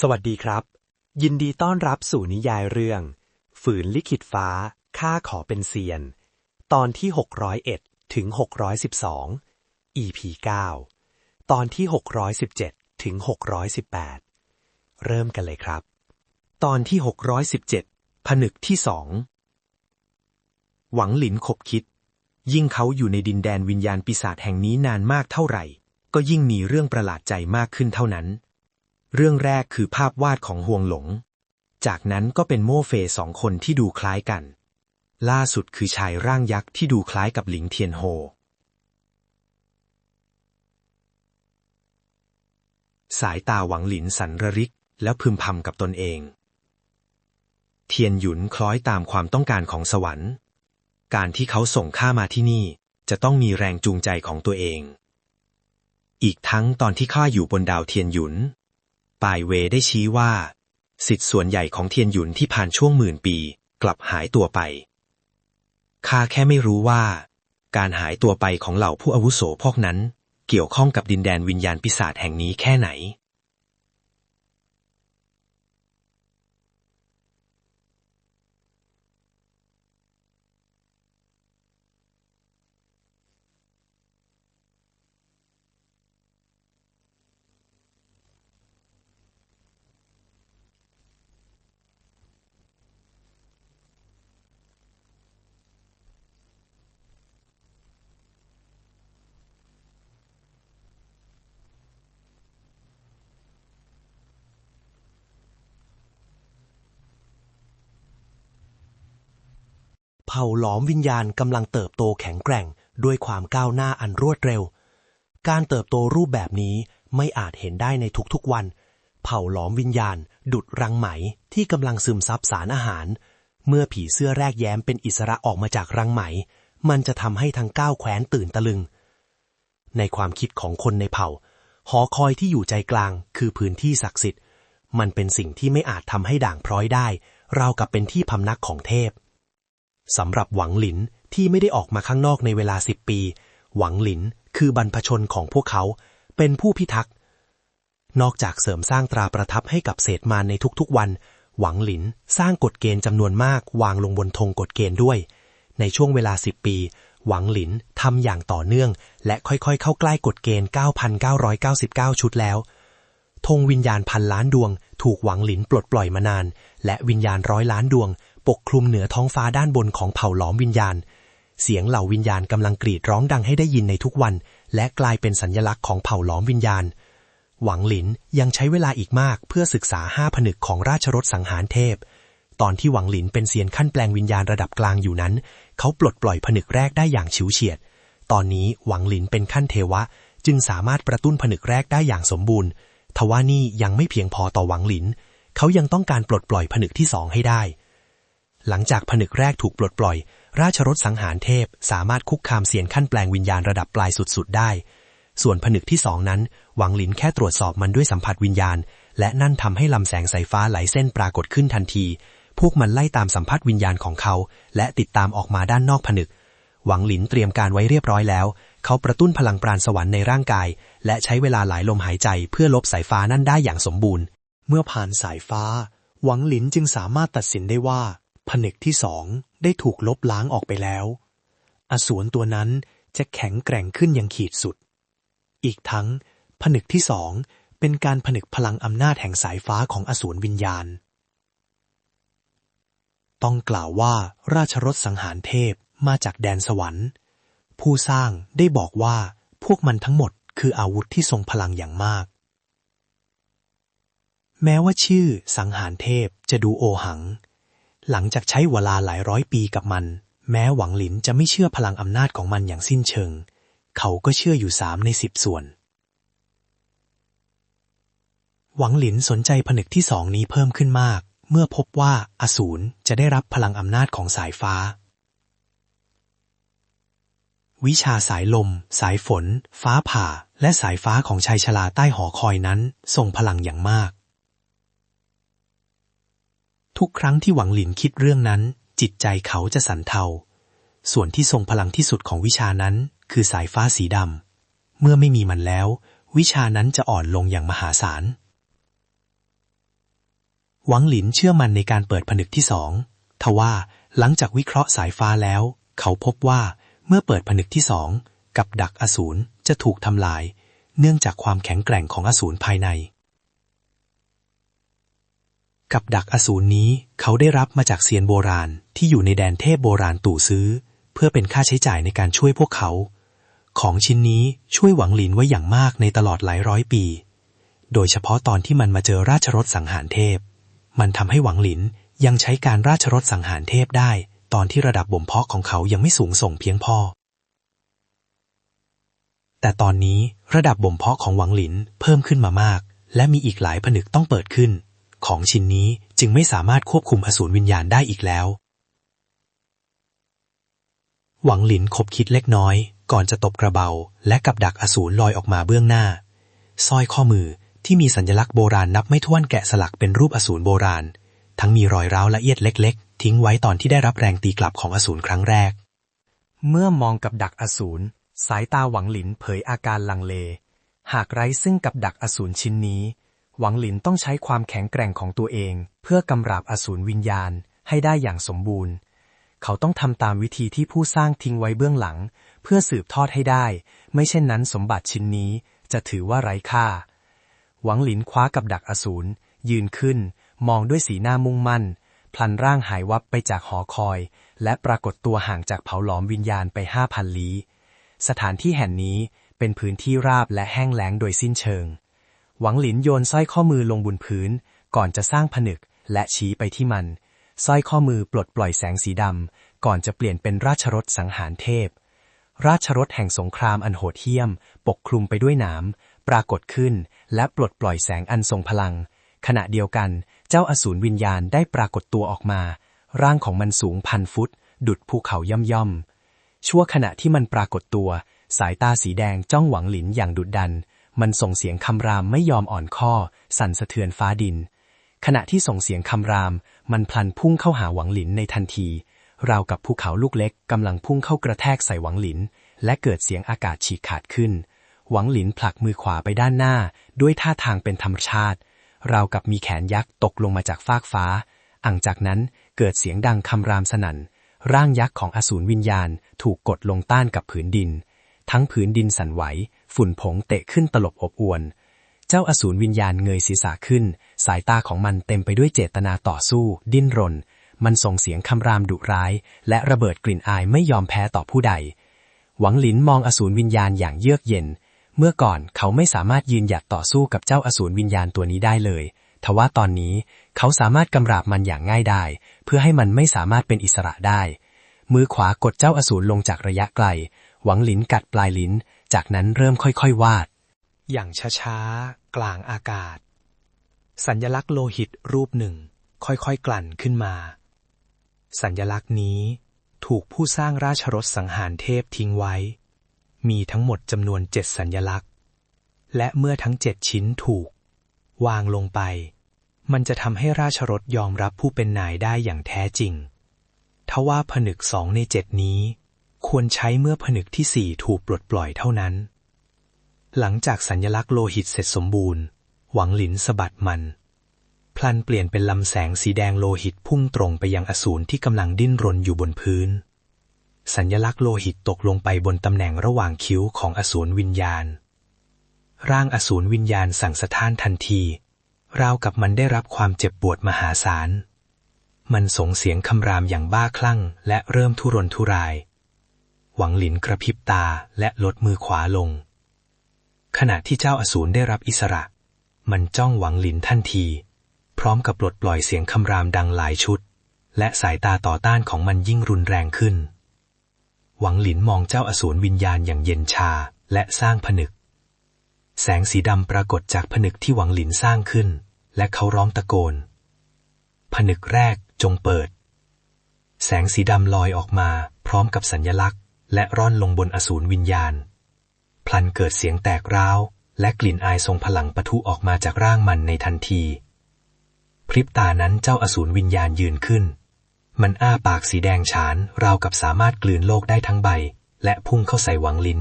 สวัสดีครับ ยินดีต้อนรับสู่นิยายเรื่อง ฝืนลิขิตฟ้าข้าขอเป็นเซียน ตอนที่ 601 ถึง 612 EP 9 ตอนที่ 617 ถึง 618 เริ่มกันเลยครับ ตอนที่ 617 ผนึกที่สองหวังหลินขบคิด ยิ่งเขาอยู่ในดินแดนวิญญาณปีศาจแห่งนี้นานมากเท่าไหร่ ก็ยิ่งมีเรื่องประหลาดใจมากขึ้นเท่านั้น เรื่องแรกคือภาพวาดของฮวงหลง จากนั้นก็เป็นโม่เฟยสองคนที่ดูคล้ายกัน ล่าสุดคือชายร่างยักษ์ที่ดูคล้ายกับหลิงเทียนโฮ สายตาหวังหลินสันระริกแล้วพึมพำกับตนเอง เทียนหยุนคล้อยตามความต้องการของสวรรค์ การที่เขาส่งข้ามาที่นี่จะต้องมีแรงจูงใจของตัวเอง อีกทั้งตอนที่ข้าอยู่บนดาวเทียนหยุน ปายเวได้ชี้ว่า สิทธิส่วนใหญ่ของเทียนหยุนที่ผ่านช่วงหมื่นปี กลับหายตัวไปข้าแค่ไม่รู้ว่า การหายตัวไปของเหล่าผู้อาวุโสพวกนั้น เกี่ยวข้องกับดินแดนวิญญาณปีศาจแห่งนี้แค่ไหน ผ่าหลอมวิญญาณกำลังเติบโตแข็งแกร่งด้วยความก้าวหน้าอันรวดเร็ว การเติบโตรูปแบบนี้ไม่อาจเห็นได้ในทุกๆวัน เผ่าหลอมวิญญาณ ดุดรังไหมที่กำลังซึมซับสารอาหาร เมื่อผีเสื้อแรกแย้มเป็นอิสระออกมาจากรังไหม มันจะทำให้ทั้งก้าวแคว้นตื่นตะลึง ในความคิดของคนในเผ่า หอคอยที่อยู่ใจกลางคือพื้นที่ศักดิ์สิทธิ์ มันเป็นสิ่งที่ไม่อาจทำให้ด่างพร้อยได้ เรากับเป็นที่พำนักของเทพ สำหรับหวังหลินที่ไม่ได้ออกมาข้างนอกในเวลาสิบปี หวังหลินคือบรรพชนของพวกเขา เป็นผู้พิทักษ์ นอกจากเสริมสร้างตราประทับให้กับเศษมารในทุกๆวัน หวังหลินสร้างกฎเกณฑ์จำนวนมากวางลงบนธงกฎเกณฑ์ด้วย ในช่วงเวลาสิบปี หวังหลินทำอย่างต่อเนื่อง และค่อยๆ เข้าใกล้กฎเกณฑ์ 9,999 ชุดแล้ว ธงวิญญาณพันล้านดวง ถูกหวังหลินปลดปล่อยมานาน และวิญญาณร้อยล้านดวง ปกคลุมเหนือท้องฟ้าด้านบนของเผ่าหลอมวิญญาณ เสียงเหล่าวิญญาณกำลังกรีดร้องดังให้ได้ยินในทุกวัน และกลายเป็นสัญลักษณ์ของเผ่าหลอมวิญญาณ หวังหลินยังใช้เวลาอีกมากเพื่อศึกษาห้าผนึกของราชรถสังหารเทพ ตอนที่หวังหลินเป็นเซียนขั้นแปลงวิญญาณระดับกลางอยู่นั้น เขาปลดปล่อยผนึกแรกได้อย่างฉิวเฉียด ตอนนี้หวังหลินเป็นขั้นเทวะ จึงสามารถกระตุ้นผนึกแรกได้อย่างสมบูรณ์ทว่านี่ยังไม่เพียงพอต่อหวังหลิน เขายังต้องการปลดปล่อยผนึกที่สองให้ได้ หลังจากผนึกแรกถูกปลดปล่อย ราชรถสังหารเทพสามารถคุกคามเสียนขั้นแปลงวิญญาณระดับปลายสุดๆได้ ส่วนผนึกที่สองนั้น หวังหลินแค่ตรวจสอบมันด้วยสัมผัสวิญญาณ และนั่นทำให้ลำแสงสายฟ้าไหลเส้นปรากฏขึ้นทันที พวกมันไล่ตามสัมผัสวิญญาณของเขา และติดตามออกมาด้านนอกผนึก หวังหลินเตรียมการไว้เรียบร้อยแล้ว เขากระตุ้นพลังปราณสวรรค์ในร่างกาย และใช้เวลาหลายลมหายใจเพื่อลบสายฟ้านั่นได้อย่างสมบูรณ์ เมื่อผ่านสายฟ้า หวังหลินจึงสามารถตัดสินได้ว่า ผนึกที่สองได้ถูกลบล้างออกไปแล้ว อสูรตัวนั้นจะแข็งแกร่งขึ้นอย่างขีดสุด อีกทั้ง ผนึกที่สองเป็นการผนึกพลังอำนาจแห่งสายฟ้าของอสูรวิญญาณ ต้องกล่าวว่าราชรถสังหารเทพมาจากแดนสวรรค์ ผู้สร้างได้บอกว่าพวกมันทั้งหมดคืออาวุธที่ทรงพลังอย่างมาก แม้ว่าชื่อสังหารเทพจะดูโอหัง หลังจากใช้เวลาหลายร้อยปีกับมัน แม้หวังหลินจะไม่เชื่อพลังอำนาจของมันอย่างสิ้นเชิง เขาก็เชื่ออยู่สามในสิบส่วน หวังหลินสนใจผนึกที่สองนี้เพิ่มขึ้นมาก เมื่อพบว่าอสูรจะได้รับพลังอำนาจของสายฟ้า วิชาสายลม สายฝน ฟ้าผ่า และสายฟ้าของชายชราใต้หอคอยนั้นส่งพลังอย่างมาก ทุกครั้งที่หวังหลินคิดเรื่องนั้น จิตใจเขาจะสั่นเทา ส่วนที่ทรงพลังที่สุดของวิชานั้น คือสายฟ้าสีดำ เมื่อไม่มีมันแล้ว วิชานั้นจะอ่อนลงอย่างมหาศาล หวังหลินเชื่อมันในการเปิดผนึกที่สอง ทว่าหลังจากวิเคราะห์สายฟ้าแล้ว เขาพบว่าเมื่อเปิดผนึกที่สอง กับดักอสูรจะถูกทำลาย เนื่องจากความแข็งแกร่งของอสูรภายใน กับดักอสูรนี้เขาได้รับมาจากเซียนโบราณที่อยู่ในแดนเทพโบราณตู่ซื้อ เพื่อเป็นค่าใช้จ่ายในการช่วยพวกเขา ของชิ้นนี้ช่วยหวังหลินไว้อย่างมากในตลอดหลายร้อยปี โดยเฉพาะตอนที่มันมาเจอราชรถสังหารเทพ มันทำให้หวังหลินยังใช้การราชรถสังหารเทพได้ ตอนที่ระดับบ่มเพาะของเขายังไม่สูงส่งเพียงพอ แต่ตอนนี้ระดับบ่มเพาะของหวังหลินเพิ่มขึ้นมามาก และมีอีกหลายผนึกต้องเปิดขึ้น ของชิ้นนี้จึงไม่สามารถควบคุมอสูรวิญญาณได้อีกแล้ว หวังหลินคบคิดเล็กน้อย ก่อนจะตบกระเบา และกับดักอสูรลอยออกมาเบื้องหน้าสร้อยข้อมือที่มีสัญลักษณ์โบราณนับไม่ถ้วนแกะสลักเป็นรูปอสูรโบราณ ทั้งมีรอยร้าวละเอียดเล็ก ๆ ทิ้งไว้ตอนที่ได้รับแรงตีกลับของอสูรครั้งแรก เมื่อมองกับดักอสูรสายตาหวังหลินเผยอาการลังเล หากไร้ซึ่งกับดักอสูรชิ้นนี้ หวังหลินต้องใช้ความแข็งแกร่งของตัวเอง เพื่อกำราบอสูรวิญญาณให้ได้อย่างสมบูรณ์ เขาต้องทำตามวิธีที่ผู้สร้างทิ้งไว้เบื้องหลัง เพื่อสืบทอดให้ได้ ไม่เช่นนั้นสมบัติชิ้นนี้จะถือว่าไร้ค่า หวังหลินคว้ากับดักอสูรยืนขึ้น มองด้วยสีหน้ามุ่งมั่น พลันร่างหายวับไปจากหอคอย และปรากฏตัวห่างจากเผาหลอมวิญญาณไปห้าพันลี้ สถานที่แห่งนี้เป็นพื้นที่ราบและแห้งแล้งโดยสิ้นเชิง หวังหลินโยนสร้อยข้อมือลงบนพื้น ก่อนจะสร้างผนึกและชี้ไปที่มันสร้อยข้อมือปลดปล่อยแสงสีดำ ก่อนจะเปลี่ยนเป็นราชรถสังหารเทพ ราชรถแห่งสงครามอันโหดเหี้ยม ปกคลุมไปด้วยหนามปรากฏขึ้น และปลดปล่อยแสงอันทรงพลัง ขณะเดียวกัน เจ้าอสูรวิญญาณได้ปรากฏตัวออกมา ร่างของมันสูงพันฟุต ดุดภูเขาย่อมย่อมชั่วขณะที่มันปรากฏตัว สายตาสีแดงจ้องหวังหลินอย่างดุดดัน มันส่งเสียงคำรามไม่ยอมอ่อนข้อ สั่นสะเทือนฟ้าดิน ขณะที่ส่งเสียงคำราม มันพลันพุ่งเข้าหาหวังหลินในทันที ราวกับภูเขาลูกเล็กกำลังพุ่งเข้ากระแทกใส่หวังหลิน และเกิดเสียงอากาศฉีกขาดขึ้น หวังหลินผลักมือขวาไปด้านหน้า ด้วยท่าทางเป็นธรรมชาติ ราวกับมีแขนยักษ์ตกลงมาจากฟากฟ้าอังจากนั้นเกิดเสียงดังคำรามสนั่น ร่างยักษ์ของอสูรวิญญาณถูกกดลงต้านกับผืนดิน ทั้งผืนดินสั่นไหว ฝุ่นผงเตะขึ้นตลบอบอวน เจ้าอสูรวิญญาณเงยศีรษะขึ้น สายตาของมันเต็มไปด้วยเจตนาต่อสู้ ดิ้นรน มันส่งเสียงคำรามดุร้าย และระเบิดกลิ่นอายไม่ยอมแพ้ต่อผู้ใด หวังหลินมองอสูรวิญญาณอย่างเยือกเย็น เมื่อก่อนเขาไม่สามารถยืนหยัดต่อสู้กับเจ้าอสูรวิญญาณตัวนี้ได้เลยทว่าตอนนี้เขาสามารถกำราบมันอย่างง่ายได้ เพื่อให้มันไม่สามารถเป็นอิสระได้ มือขวากดเจ้าอสูรลงจากระยะไกล หวังหลินกัดปลายลิ้น จากนั้นเริ่มค่อยๆวาด อย่างช้าๆ กลางอากาศ สัญญลักษณ์โลหิตรูปหนึ่ง ค่อยๆ กลั่นขึ้นมา สัญญลักษณ์นี้ถูกผู้สร้างราชรถสังหารเทพทิ้งไว้ มีทั้งหมดจำนวนเจ็ดสัญญลักษณ์ และเมื่อทั้งเจ็ดชิ้นถูก วางลงไป มันจะทำให้ราชรถยอมรับผู้เป็นนายได้อย่างแท้จริงทว่าผนึกสองในเจ็ดนี้ ควรใช้เมื่อผนึกที่สี่ถูกปลดปล่อยเท่านั้น หลังจากสัญญลักษณ์โลหิตเสร็จสมบูรณ์ หวังหลินสะบัดมัน พลันเปลี่ยนเป็นลำแสงสีแดงโลหิตพุ่งตรงไปยังอสูรที่กำลังดิ้นรนอยู่บนพื้น สัญญลักษณ์โลหิตตกลงไปบนตำแหน่งระหว่างคิ้วของอสูรวิญญาณ ร่างอสูรวิญญาณสั่งสะท้านทันที ราวกับมันได้รับความเจ็บปวดมหาศาล มันส่งเสียงคำรามอย่างบ้าคลั่งและเริ่มทุรนทุราย หวังหลินกระพริบตาและลดมือขวาลง ขณะที่เจ้าอสูรได้รับอิสระ มันจ้องหวังหลินทันที พร้อมกับปลดปล่อยเสียงคำรามดังหลายชุด และสายตาต่อต้านของมันยิ่งรุนแรงขึ้น หวังหลินมองเจ้าอสูรวิญญาณอย่างเย็นชาและสร้างผนึก แสงสีดำปรากฏจากผนึกที่หวังหลินสร้างขึ้น และเขาร้องตะโกน ผนึกแรกจงเปิด แสงสีดำลอยออกมาพร้อมกับสัญญลักษณ และร่อนลงบนอสูรวิญญาณ พลันเกิดเสียงแตกร้าว และกลิ่นอายทรงพลังปะทุออกมาจากร่างมันในทันที พริบตานั้นเจ้าอสูรวิญญาณยืนขึ้น มันอ้าปากสีแดงฉานราวกับสามารถกลืนโลกได้ทั้งใบ และพุ่งเข้าใส่หวังลิ้น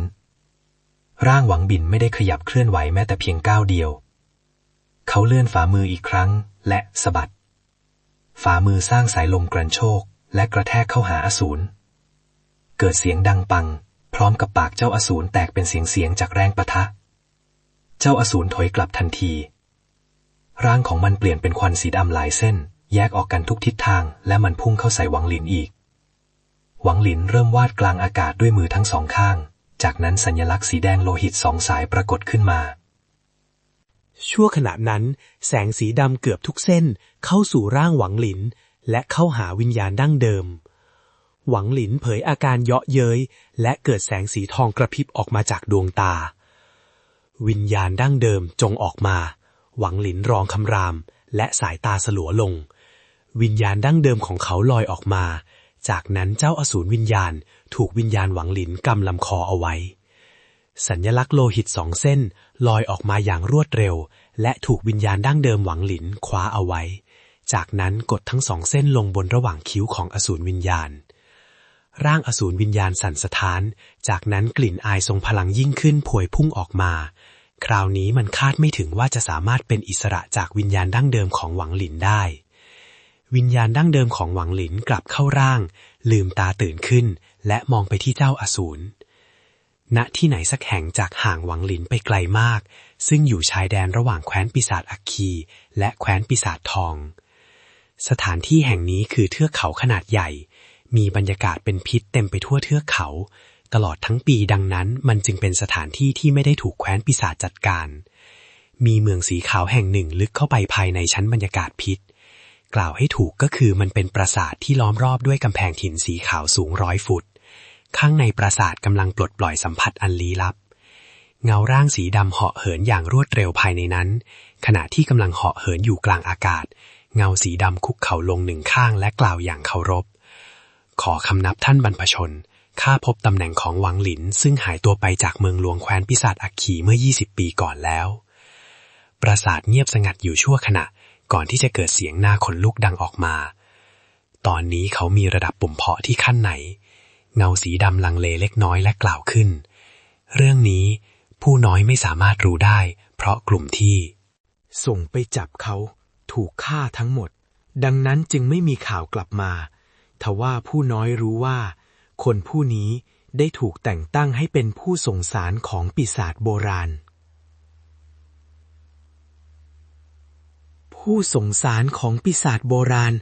ร่างหวังบินไม่ได้ขยับเคลื่อนไหวแม้แต่เพียงก้าวเดียว เขาเลื่อนฝ่ามืออีกครั้ง และสะบัด ฝ่ามือสร้างสายลมกระโชกและกระแทกเข้าหาอสูร เกิดเสียงดังปัง พร้อมกับปากเจ้าอสูรแตกเป็นเสียงเสียงจากแรงปะทะ เจ้าอสูรถอยกลับทันที ร่างของมันเปลี่ยนเป็นควันสีดำหลายเส้น แยกออกกันทุกทิศทาง และมันพุ่งเข้าใส่หวังหลินอีก หวังหลินเริ่มวาดกลางอากาศด้วยมือทั้งสองข้าง จากนั้นสัญลักษณ์สีแดงโลหิตสองสายปรากฏขึ้นมาชั่วขณะนั้น แสงสีดำเกือบทุกเส้นเข้าสู่ร่างหวังหลิน และเข้าหาวิญญาณดั้งเดิม หวังหลินเผยอาการเยาะเย้ยและเกิดแสงสีทองกระพริบออกมาจากดวงตา วิญญาณดั้งเดิมจงออกมา หวังหลินร้องคำราม และสายตาสลัวลง วิญญาณดั้งเดิมของเขาลอยออกมา จากนั้นเจ้าอสูรวิญญาณถูกวิญญาณหวังหลินกำลำคอเอาไว้ สัญญลักษณ์โลหิตสองเส้นลอยออกมาอย่างรวดเร็ว และถูกวิญญาณดั้งเดิมหวังหลินคว้าเอาไว้ จากนั้นกดทั้งสองเส้นลงบนระหว่างคิ้วของอสูรวิญญาณ ร่างอสูรวิญญาณสั่นสะท้าน จากนั้นกลิ่นอายทรงพลังยิ่งขึ้นพวยพุ่งออกมา คราวนี้มันคาดไม่ถึงว่าจะสามารถเป็นอิสระจากวิญญาณดั้งเดิมของหวังหลินได้ วิญญาณดั้งเดิมของหวังหลินกลับเข้าร่าง ลืมตาตื่นขึ้น และมองไปที่เจ้าอสูรณที่ไหนสักแห่งจากห่างหวังหลินไปไกลมาก ซึ่งอยู่ชายแดนระหว่างแคว้นปีศาจอัคคี และแคว้นปีศาจทอง สถานที่แห่งนี้คือเทือกเขาขนาดใหญ่ มีบรรยากาศเป็นพิษเต็มไปทั่วเทือกเขา ตลอดทั้งปีดังนั้น มันจึงเป็นสถานที่ที่ไม่ได้ถูกแคว้นปีศาจจัดการ มีเมืองสีขาวแห่งหนึ่งลึกเข้าไปภายในชั้นบรรยากาศพิษ กล่าวให้ถูกก็คือมันเป็นปราสาทที่ล้อมรอบด้วยกำแพงหินสีขาวสูงร้อยฟุต ข้างในปราสาทกำลังปลดปล่อยสัมผัสอันลี้ลับ เงาร่างสีดำเหาะเหินอย่างรวดเร็วภายในนั้น ขณะที่กำลังเหาะเหินอยู่กลางอากาศ เงาสีดำคุกเข่าลงหนึ่งข้างและกล่าวอย่างเคารพ ขอคำนับท่านบรรพชน ข้าพบตำแหน่งของหวังหลิน ซึ่งหายตัวไปจากเมืองหลวงแคว้นปีศาจอัคคีเมื่อ 20 ปีก่อนแล้ว ปราสาทเงียบสงัดอยู่ชั่วขณะ ก่อนที่จะเกิดเสียงหน้าขนลุกดังออกมา ตอนนี้เขามีระดับปุ่มเพาะที่ขั้นไหน เงาสีดำลังเลเล็กน้อยและกล่าวขึ้น เรื่องนี้ผู้น้อยไม่สามารถรู้ได้ เพราะกลุ่มที่ ส่งไปจับเขา ถูกฆ่าทั้งหมด ดังนั้นจึงไม่มีข่าวกลับมา ทว่าผู้น้อยรู้ว่า คนผู้นี้ได้ถูกแต่งตั้งให้เป็นผู้ส่งสารของปีศาจโบราณ ผู้ส่งสารของปีศาจโบราณ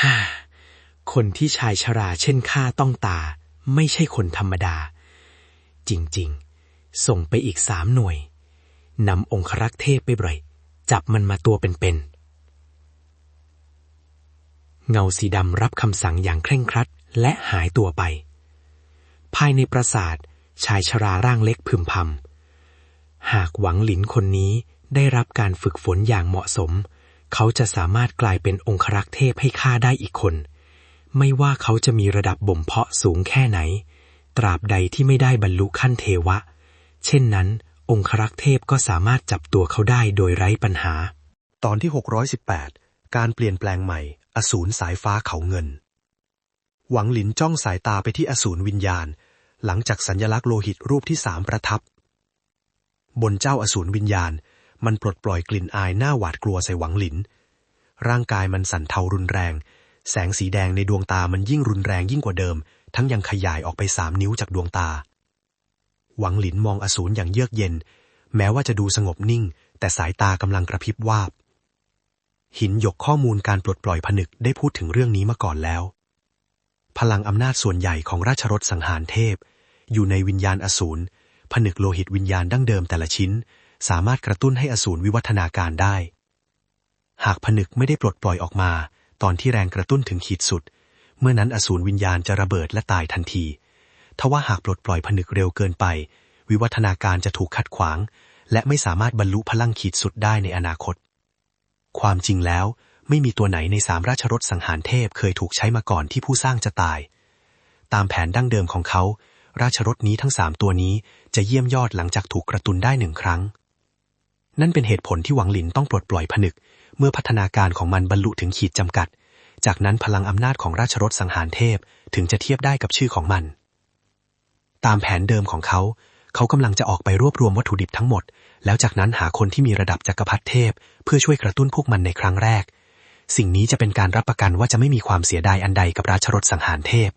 ฮ่าคนที่ชายชราเช่นข้าต้องตา ไม่ใช่คนธรรมดา จริงๆ ส่งไปอีกสามหน่วยนำองครักษ์เทพไปบ่อย จับมันมาตัวเป็นๆ เงาสีดำรับคำสั่งอย่างเคร่งครัดและหายตัวไป ภายในปราสาทชายชราร่างเล็กพึมพำหากหวังหลินคนนี้ได้รับการฝึกฝนอย่างเหมาะสม เขาจะสามารถกลายเป็นองครักษ์เทพให้ข้าได้อีกคน ไม่ว่าเขาจะมีระดับบ่มเพาะสูงแค่ไหน ตราบใดที่ไม่ได้บรรลุขั้นเทวะ เช่นนั้น องครักษ์เทพก็สามารถจับตัวเขาได้โดยไร้ปัญหา ตอนที่ 618 การเปลี่ยนแปลงใหม่ อสูรสายฟ้าเขาเงิน หวังหลินจ้องสายตาไปที่อสูรวิญญาณ หลังจากสัญลักษณ์โลหิตรูปที่สามประทับ บนเจ้าอสูรวิญญาณ มันปลดปล่อยกลิ่นอายหน้าหวาดกลัวใส่หวังหลิน ร่างกายมันสั่นเทารุนแรง แสงสีแดงในดวงตามันยิ่งรุนแรงยิ่งกว่าเดิม ทั้งยังขยายออกไปสามนิ้วจากดวงตา หวังหลินมองอสูรอย่างเยือกเย็น แม้ว่าจะดูสงบนิ่ง แต่สายตากำลังกระพริบวาบ หินหยกข้อมูลการปลดปล่อยผนึกได้พูดถึงเรื่องนี้มาก่อนแล้ว พลังอำนาจส่วนใหญ่ของราชรถสังหารเทพ อยู่ในวิญญาณอสูรผนึกโลหิตวิญญาณดั้งเดิมแต่ละชิ้น สามารถกระตุ้นให้อสูรวิวัฒนาการได้ หากผนึกไม่ได้ปลดปล่อยออกมา ตอนที่แรงกระตุ้นถึงขีดสุด เมื่อนั้นอสูรวิญญาณจะระเบิดและตายทันทีทว่าหากปลดปล่อยผนึกเร็วเกินไป วิวัฒนาการจะถูกขัดขวาง และไม่สามารถบรรลุพลังขีดสุดได้ในอนาคต ความจริงแล้ว ไม่มีตัวไหนในสามราชรถสังหารเทพเคยถูกใช้มาก่อนที่ผู้สร้างจะตาย ตามแผนดั้งเดิมของเขา ราชรถนี้ทั้งสามตัวนี้จะเยี่ยมยอดหลังจากถูกกระตุนได้หนึ่งครั้ง นั่นเป็นเหตุผลที่หวังหลินต้องปลดปล่อยผนึก เมื่อพัฒนาการของมันบรรลุถึงขีดจำกัด จากนั้นพลังอำนาจของราชรถสังหารเทพถึงจะเทียบได้กับชื่อของมัน ตามแผนเดิมของเขา เขากำลังจะออกไปรวบรวมวัตถุดิบทั้งหมด แล้วจากนั้นหาคนที่มีระดับจักรพรรดิเทพ เพื่อช่วยกระตุ้นพวกมันในครั้งแรก สิ่งนี้จะเป็นการรับประกันว่าจะไม่มีความเสียดายอันใดกับราชรถสังหารเทพ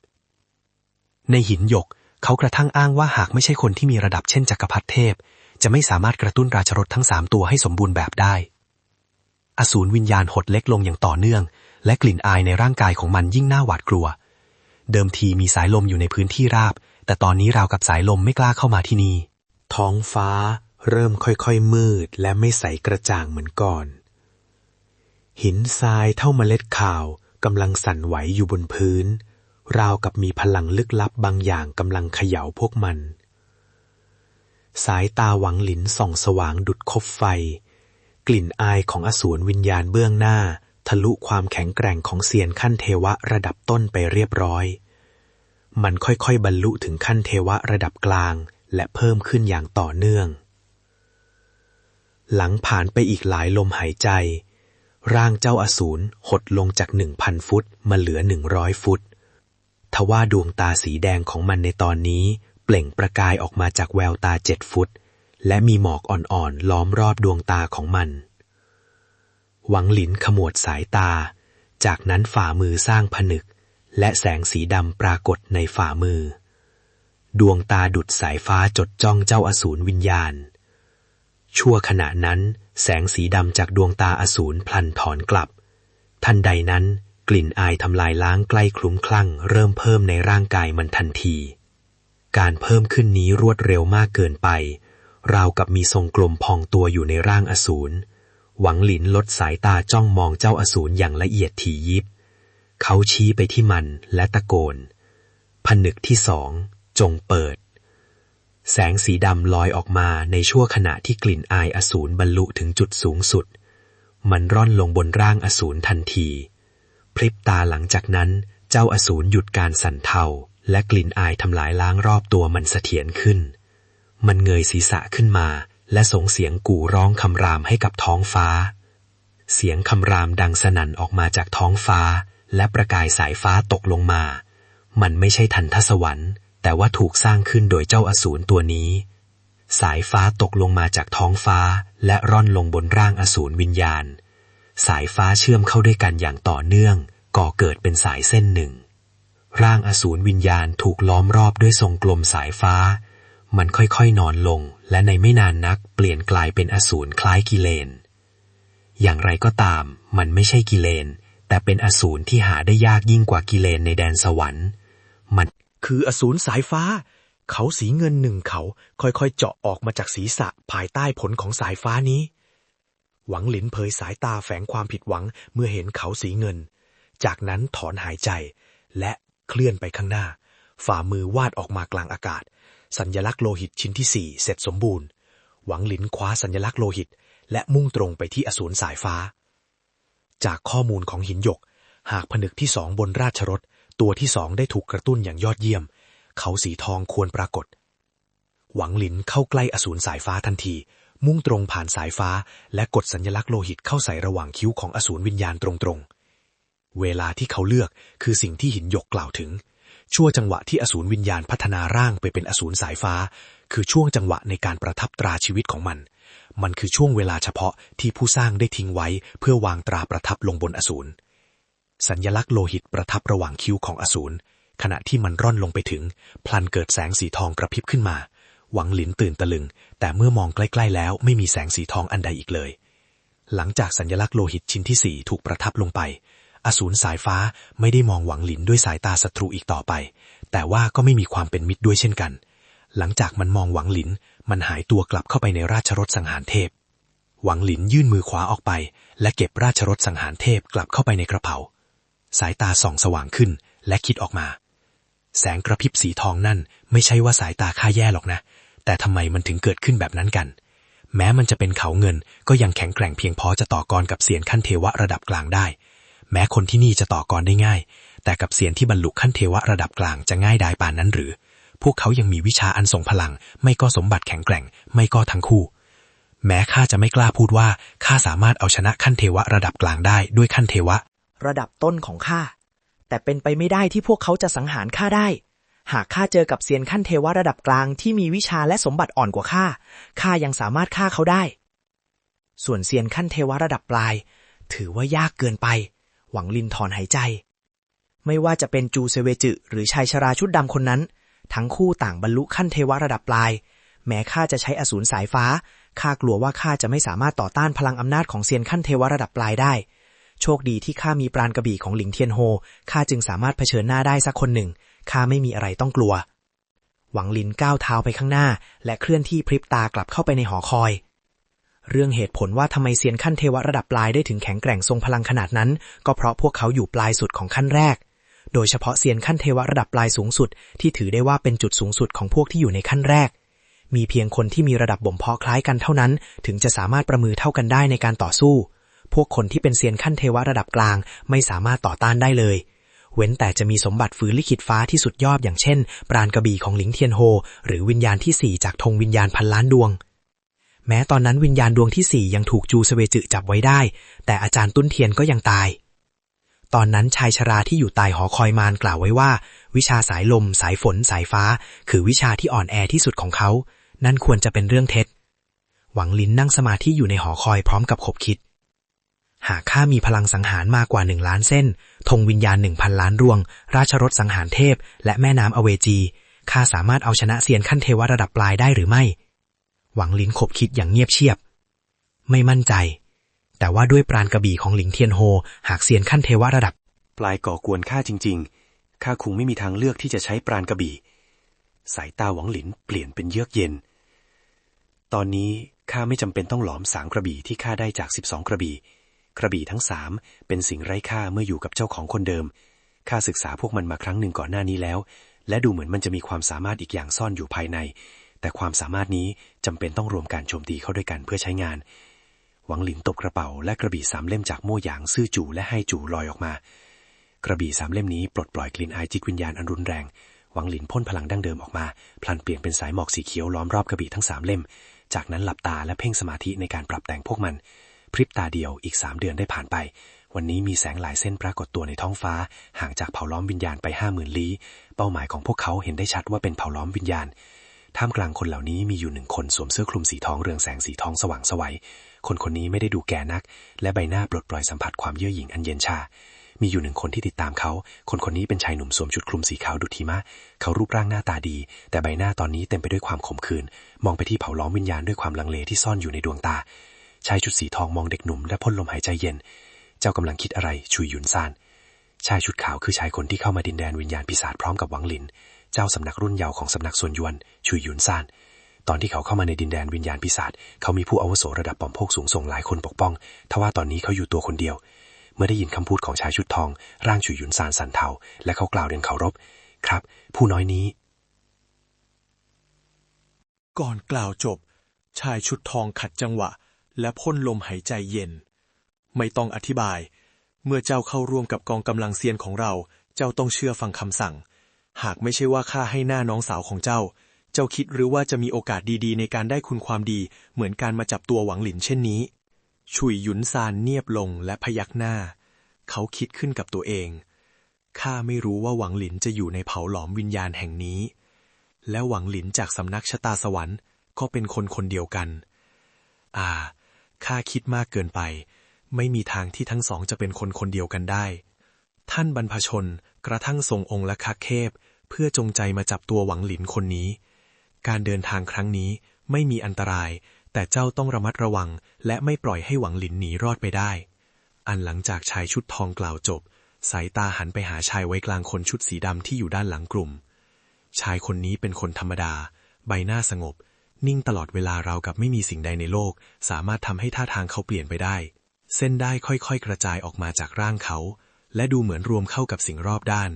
ในหินหยก เขากระทั่งอ้างว่าหากไม่ใช่คนที่มีระดับเช่นจักรพรรดิเทพ จะไม่สามารถกระตุ้นราชรถทั้งสามตัวให้สมบูรณ์แบบได้ อสูรวิญญาณหดเล็กลงอย่างต่อเนื่อง และกลิ่นอายในร่างกายของมันยิ่งน่าหวาดกลัว เดิมทีมีสายลมอยู่ในพื้นที่ราบ แต่ตอนนี้ราวกับสายลมไม่กล้าเข้ามาที่นี่ ท้องฟ้าเริ่มค่อยๆมืดและไม่ใสกระจ่างเหมือนก่อน หินทรายเท่าเมล็ดข่าวกำลังสั่นไหวอยู่บนพื้น ราวกับมีพลังลึกลับบางอย่างกำลังเขย่าพวกมัน สายตาหวังหลินส่องสว่างดุดคบไฟ กลิ่นอายของอสูรวิญญาณเบื้องหน้า ทะลุความแข็งแกร่งของเซียนขั้นเทวะระดับต้นไปเรียบร้อย มันค่อยๆบรรลุถึงขั้นเทวะระดับกลางและเพิ่มขึ้นอย่างต่อเนื่อง หลังผ่านไปอีกหลายลมหายใจ ร่างเจ้าอสูรหดลงจากหนึ่งพันฟุตมาเหลือหนึ่งร้อยฟุต ทว่าดวงตาสีแดงของมันในตอนนี้ เปล่งประกายออกมาจากแววตาเจ็ดฟุต และมีหมอกอ่อนๆล้อมรอบดวงตาของมัน หวังหลินขมวดสายตา จากนั้นฝ่ามือสร้างผนึก และแสงสีดำปรากฏในฝ่ามือ ดวงตาดุดสายฟ้าจดจ้องเจ้าอสูรวิญญาณ ชั่วขณะนั้นแสงสีดำจากดวงตาอสูรพลันถอนกลับ ทันใดนั้นกลิ่นอายทำลายล้างใกล้คลุ้มคลั่ง เริ่มเพิ่มในร่างกายมันทันที การเพิ่มขึ้นนี้รวดเร็วมากเกินไป ราวกับมีทรงกลมพองตัวอยู่ในร่างอสูรหวังหลินลดสายตาจ้องมองเจ้าอสูรอย่างละเอียดถี่ยิบ เขาชี้ไปที่มันและตะโกน ผนึกที่สอง จงเปิด แสงสีดำลอยออกมาในชั่วขณะที่กลิ่นอายอสูรบรรลุถึงจุดสูงสุด มันร่อนลงบนร่างอสูรทันที พริบตาหลังจากนั้น เจ้าอสูรหยุดการสั่นเทาและกลิ่นอายทำลายล้างรอบตัวมันเสถียรขึ้น มันเงยศีรษะขึ้นมา และส่งเสียงกู่ร้องคำรามให้กับท้องฟ้า เสียงคำรามดังสนั่นออกมาจากท้องฟ้า และประกายสายฟ้าตกลงมา มันไม่ใช่ทันทสวรรค์ แต่ว่าถูกสร้างขึ้นโดยเจ้าอสูรตัวนี้ สายฟ้าตกลงมาจากท้องฟ้าและร่อนลงบนร่างอสูรวิญญาณ สายฟ้าเชื่อมเข้าด้วยกันอย่างต่อเนื่อง ก่อเกิดเป็นสายเส้นหนึ่ง ร่างอสูรวิญญาณถูกล้อมรอบด้วยทรงกลมสายฟ้า มันค่อยๆนอนลง และในไม่นานนักเปลี่ยนกลายเป็นอสูรคล้ายกิเลนอย่างไรก็ตาม มันไม่ใช่กิเลน แต่เป็นอสูรที่หาได้ยากยิ่งกว่ากิเลนในแดนสวรรค์ มันคืออสูรสายฟ้า เขาสีเงินหนึ่งเขาค่อยๆเจาะออกมาจากศีรษะภายใต้ผลของสายฟ้านี้ หวังหลินเผยสายตาแฝงความผิดหวังเมื่อเห็นเขาสีเงิน จากนั้นถอนหายใจ และเคลื่อนไปข้างหน้า ฝ่ามือวาดออกมากลางอากาศ สัญลักษณ์โลหิตชิ้นที่สี่เสร็จสมบูรณ์ หวังหลินคว้าสัญลักษณ์โลหิต และมุ่งตรงไปที่อสูรสายฟ้า จากข้อมูลของหินหยก หากผนึกที่สองบนราชรถ ตัวที่สองได้ถูกกระตุ้นอย่างยอดเยี่ยม เขาสีทองควรปรากฏ หวังหลินเข้าใกล้อสูรสายฟ้าทันที มุ่งตรงผ่านสายฟ้า และกดสัญลักษณ์โลหิตเข้าใส่ระหว่างคิ้วของอสูรวิญญาณตรงๆ เวลาที่เขาเลือกคือสิ่งที่หินหยกกล่าวถึง ชั่วจังหวะที่อสูรวิญญาณพัฒนาร่างไปเป็นอสูรสายฟ้า คือช่วงจังหวะในการประทับตราชีวิตของมัน มันคือช่วงเวลาเฉพาะที่ผู้สร้างได้ทิ้งไว้ เพื่อวางตราประทับลงบนอสูร สัญลักษณ์โลหิตประทับระหว่างคิ้วของอสูรขณะที่มันร่อนลงไปถึง พลันเกิดแสงสีทองกระพริบขึ้นมา หวังหลินตื่นตะลึง แต่เมื่อมองใกล้ ๆ แล้วไม่มีแสงสีทองอันใดอีกเลย หลังจากสัญลักษณ์โลหิตชิ้นที่สี่ถูกประทับลงไป อสูรสายฟ้าไม่ได้มองหวังหลินด้วยสายตาศัตรูอีกต่อไป แต่ว่าก็ไม่มีความเป็นมิตรด้วยเช่นกัน หลังจากมันมองหวังหลิน มันหายตัวกลับเข้าไปในราชรถสังหารเทพ หวังหลินยื่นมือขวาออกไป และเก็บราชรถสังหารเทพกลับเข้าไปในกระเป๋า สายตาส่องสว่างขึ้นและคิดออกมา แสงกระพริบสีทองนั่น ไม่ใช่ว่าสายตาข้าแย่หรอกนะ แต่ทำไมมันถึงเกิดขึ้นแบบนั้นกัน แม้มันจะเป็นเขาเงินก็ยังแข็งแกร่งเพียงพอจะต่อกรกับเสียนขั้นเทวะระดับกลางได้ แม้คนที่นี่จะต่อกรได้ง่าย แต่กับเสียนที่บรรลุขั้นเทวะระดับกลางจะง่ายดายป่านนั้นหรือ พวกเขายังมีวิชาอันทรงพลัง ไม่ก็สมบัติแข็งแกร่ง ไม่ก็ทั้งคู่ แม้ข้าจะไม่กล้าพูดว่าข้าสามารถเอาชนะขั้นเทวะระดับกลางได้ด้วยขั้นเทวะ ระดับต้นของข้าแต่เป็นไปไม่ได้ที่พวกเขาจะสังหารข้าได้ หากข้าเจอกับเซียนขั้นเทวะระดับกลางที่มีวิชาและสมบัติอ่อนกว่าข้าข้ายังสามารถฆ่าเขาได้ ส่วนเซียนขั้นเทวะระดับปลาย ถือว่ายากเกินไป หวังลินถอนหายใจ ไม่ว่าจะเป็นจูเซเวจึหรือชายชราชุดดำคนนั้น ทั้งคู่ต่างบรรลุขั้นเทวะระดับปลาย แม้ข้าจะใช้อสูรสายฟ้าข้ากลัวว่าข้าจะไม่สามารถต่อต้านพลังอำนาจของเซียนขั้นเทวะระดับปลายได้ โชคดีที่ข้ามีปราณกระบี่ของหลิงเทียนโฮข้าจึงสามารถเผชิญหน้าได้สักคนหนึ่งข้าไม่มีอะไรต้องกลัว หวังลินก้าวเท้าไปข้างหน้า และเคลื่อนที่พริบตากลับเข้าไปในหอคอย เรื่องเหตุผลว่าทำไมเซียนขั้นเทวะระดับปลายได้ถึงแข็งแกร่งทรงพลังขนาดนั้น ก็เพราะพวกเขาอยู่ปลายสุดของขั้นแรก โดยเฉพาะเซียนขั้นเทวะระดับปลายสูงสุด ที่ถือได้ว่าเป็นจุดสูงสุดของพวกที่อยู่ในขั้นแรก มีเพียงคนที่มีระดับบ่มเพาะคล้ายกันเท่านั้น ถึงจะสามารถประมือเท่ากันได้ในการต่อสู้ พวกคนที่เป็นเซียนขั้นเทวะระดับกลาง ไม่สามารถต่อต้านได้เลย เว้นแต่จะมีสมบัติฝืนลิขิตฟ้าที่สุดยอดอย่างเช่น ปราณกระบี่ของหลิงเทียนโฮ หรือวิญญาณที่สี่จากธงวิญญาณพันล้านดวงแม้ตอนนั้นวิญญาณดวงที่สี่ยังถูกจูเสเวจึจับไว้ได้ แต่อาจารย์ตุ้นเทียนก็ยังตาย ตอนนั้นชายชราที่อยู่ใต้หอคอยมารกล่าวไว้ว่า วิชาสายลม สายฝน สายฟ้า คือวิชาที่อ่อนแอที่สุดของเขา นั่นควรจะเป็นเรื่องเท็จ หวังลินนั่งสมาธิอยู่ในหอคอยพร้อมกับขบคิด หากข้ามีพลังสังหารมากกว่าหนึ่งล้านเส้นธงวิญญาณหนึ่งพันล้านดวง ราชรถสังหารเทพ และแม่น้ำอเวจีข้าสามารถเอาชนะเซียนขั้นเทวระดับปลายได้หรือไม่ หวังลินขบคิดอย่างเงียบเชียบ ไม่มั่นใจ แต่ว่าด้วยปราณกระบี่ของหลิงเทียนโฮ หากเซียนขั้นเทวะระดับ ปลายก่อกวนข้าจริง ๆ ข้าคงไม่มีทางเลือกที่จะใช้ปราณกระบี่ สายตาหวังหลินเปลี่ยนเป็นเยือกเย็น ตอนนี้ข้าไม่จำเป็นต้องหลอมสางกระบี่ที่ข้าได้จากสิบสองกระบี่ กระบี่ทั้งสามเป็นสิ่งไร้ค่าเมื่ออยู่กับเจ้าของคนเดิม ข้าศึกษาพวกมันมาครั้งหนึ่งก่อนหน้านี้แล้ว และดูเหมือนมันจะมีความสามารถอีกอย่างซ่อนอยู่ภายใน แต่ความสามารถนี้จำเป็นต้องรวมการโจมตีเข้าด้วยกันเพื่อใช้งาน หวังหลินตบกระเป๋าและกระบี่สามเล่มจากโม่หยางซื่อจู่และให้จู่ลอยออกมา กระบี่สามเล่มนี้ปลดปล่อยกลิ่นอายจิตวิญญาณอันรุนแรง หวังหลินพ่นพลังดั้งเดิมออกมา พลันเปลี่ยนเป็นสายหมอกสีเขียวล้อมรอบกระบี่ทั้งสามเล่ม จากนั้นหลับตาและเพ่งสมาธิในการปรับแต่งพวกมัน พริบตาเดียวอีกสามเดือนได้ผ่านไป วันนี้มีแสงหลายเส้นปรากฏตัวในท้องฟ้า ห่างจากเผาล้อมวิญญาณไปห้าหมื่นลี้เป้าหมายของพวกเขาเห็นได้ชัดว่าเป็นเผาล้อมวิญญาณท่ามกลางคนเหล่านี้มีอยู่หนึ่งคนสวมเสื้อคลุมสีทองเรืองแสงสีทองสว่างสวัย คนคนนี้ไม่ได้ดูแก่นัก และใบหน้าปลดปล่อยสัมผัสความเยื่อหยิ่งอันเย็นชา มีอยู่หนึ่งคนที่ติดตามเขา คนคนนี้เป็นชายหนุ่มสวมชุดคลุมสีขาวดุจหิมะ เขารูปร่างหน้าตาดี แต่ใบหน้าตอนนี้เต็มไปด้วยความขมขื่น มองไปที่เผาล้อมวิญญาณด้วยความลังเลที่ซ่อนอยู่ในดวงตา ชายชุดสีทองมองเด็กหนุ่มและพ่นลมหายใจเย็น เจ้ากำลังคิดอะไรชุยหยุนซาน ชายชุดขาวคือชายคนที่เข้ามาดินแดนวิญญาณปีศาจพร้อมกับหวังลิน เจ้าสำนักรุ่นเยาว์ของสำนักส่วนยวนชุยหยุนซาน ตอนที่เขาเข้ามาในดินแดนวิญญาณปีศาจเขามีผู้อาวุโสระดับปอมพกสูงส่งหลายคนปกป้อง ทว่าตอนนี้เขาอยู่ตัวคนเดียว เมื่อได้ยินคำพูดของชายชุดทอง ร่างฉุยหยุนซานสันเทา และเขากล่าวเรียงเคารพ ครับ ผู้น้อยนี้ ก่อนกล่าวจบ ชายชุดทองขัดจังหวะ และพ่นลมหายใจเย็น ไม่ต้องอธิบาย เมื่อเจ้าเข้าร่วมกับกองกำลังเซียนของเรา เจ้าต้องเชื่อฟังคำสั่ง หากไม่ใช่ว่าข้าให้หน้าน้องสาวของเจ้า เจ้าคิดหรือว่าจะมีโอกาสดีๆ ในการได้คุณความดี เหมือนการมาจับตัวหวังหลินเช่นนี้ ชุยหยุนซานเนียบลงและพยักหน้า เขาคิดขึ้นกับตัวเอง ข้าไม่รู้ว่าหวังหลินจะอยู่ในเผาหลอมวิญญาณแห่งนี้ และหวังหลินจากสำนักชะตาสวรรค์ ก็เป็นคนคนเดียวกัน อ่า ข้าคิดมากเกินไป ไม่มีทางที่ทั้งสองจะเป็นคนคนเดียวกันได้ ท่านบรรพชนกระทั่งทรงองค์และคักเทพเพื่อจงใจมาจับตัวหวังหลินคนนี้ การเดินทางครั้งนี้ไม่มีอันตราย แต่เจ้าต้องระมัดระวัง และไม่ปล่อยให้หวังหลินหนีรอดไปได้ อันหลังจากชายชุดทองกล่าวจบ สายตาหันไปหาชายไว้กลางคนชุดสีดำที่อยู่ด้านหลังกลุ่ม ชายคนนี้เป็นคนธรรมดา ใบหน้าสงบ นิ่งตลอดเวลาราวกับไม่มีสิ่งใดในโลก สามารถทำให้ท่าทางเขาเปลี่ยนไปได้ เส้นได้ค่อยๆ กระจายออกมาจากร่างเขา และดูเหมือนรวมเข้ากับสิ่งรอบด้าน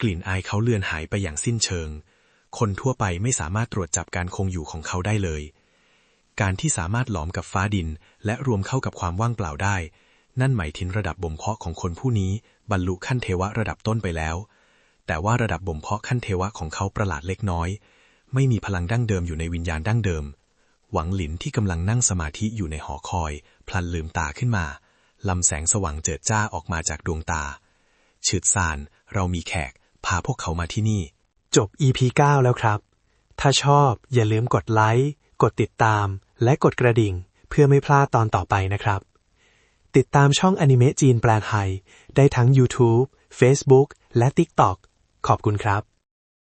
กลิ่นอายเขาเลือนหายไปอย่างสิ้นเชิง คนทั่วไปไม่สามารถตรวจจับการคงอยู่ของเขาได้เลย การที่สามารถหลอมกับฟ้าดิน และรวมเข้ากับความว่างเปล่าได้ นั่นหมายถึงระดับบ่มเพาะของคนผู้นี้บรรลุขั้นเทวะระดับต้นไปแล้ว แต่ว่าระดับบ่มเพาะขั้นเทวะของเขาประหลาดเล็กน้อย ไม่มีพลังดั้งเดิมอยู่ในวิญญาณดั้งเดิม หวังหลินที่กำลังนั่งสมาธิอยู่ในหอคอย พลันลืมตาขึ้นมาลำแสงสว่างเจิดจ้าออกมาจากดวงตาฉืดซาน เรามีแขก พาพวกเขามาที่นี่ จบ EP 9 แล้วครับ ถ้าชอบอย่าลืมกดไลค์ กดติดตาม และกดกระดิ่ง เพื่อไม่พลาดตอนต่อไปนะครับ ติดตามช่องอนิเมะจีนแปลไทย ได้ทั้ง YouTube Facebook และ TikTok ขอบคุณครับ